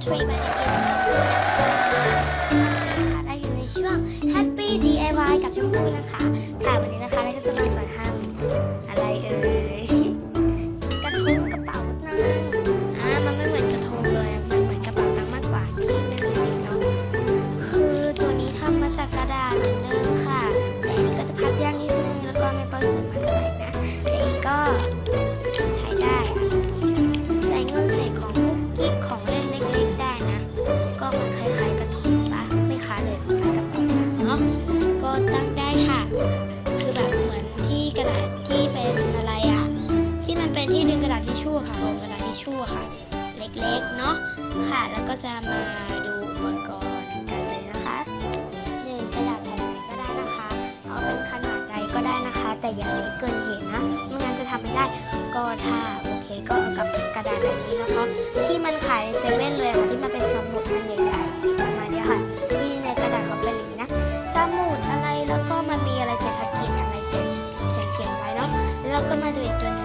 treatment is ล็กเนาะค่ะ แล้วก็จะมาดูอุปกรณ์กันเลยนะคะหนึ่งกระดาษแผ่นไหนก็ได้นะคะ เอาเป็นขนาดใดก็ได้นะคะ แต่อย่าเล็กเกินเหตุนะไม่งั้นจะทำไม่ได้ก็ถ้าโอเคก็เอากับกระดาษแบบนี้นะคะ ที่มันขายในเซเว่นเลยค่ะที่มันเป็นสมุดมันใหญ่ๆประมาณนี้ค่ะ ที่ในกระดาษเขาเป็นอย่างนี้นะสมุดอะไรแล้วก็มันมีอะไรเศรษฐกิจอะไรเขียนเขียนไว้นาะแล้วก็มาดูอีกตัว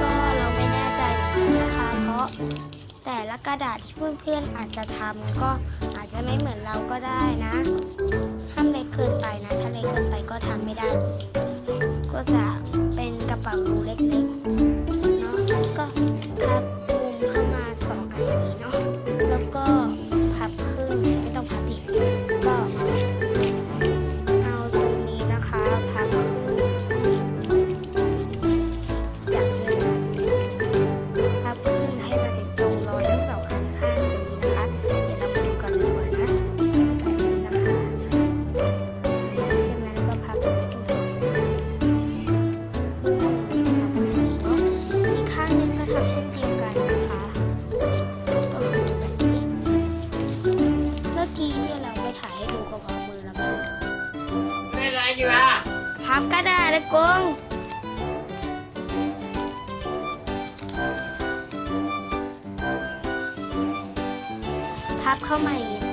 ก็เราไม่แน่ใจเหมือนกันนะคะ เพราะแต่ละกระดาษที่เพื่อนๆอาจจะทำก็อาจจะไม่เหมือนเราก็ได้นะ ก็ด้นกงพับเข้ามาอีก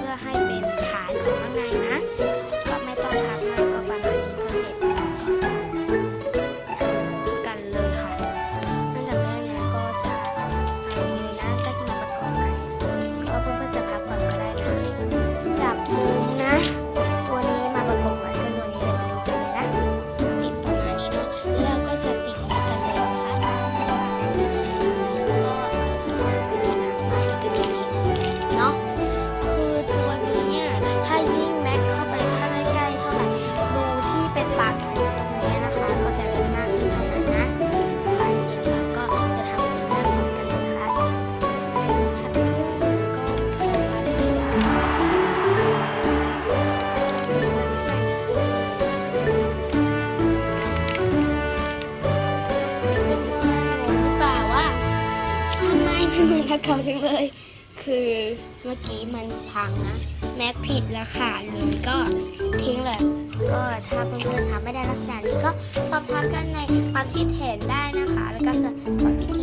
น่กลัจังเลย คือเมื่อกี้มันพังนะ แม็กผิดแล้วค่ะหรือก็ทิ้งเลย ก็ถ้าเพื่อนๆทำไม่ได้ลักษณะนี้ก็สอบถามกันในความคิดเห็นได้นะคะ แล้วก็จะบอกวิธี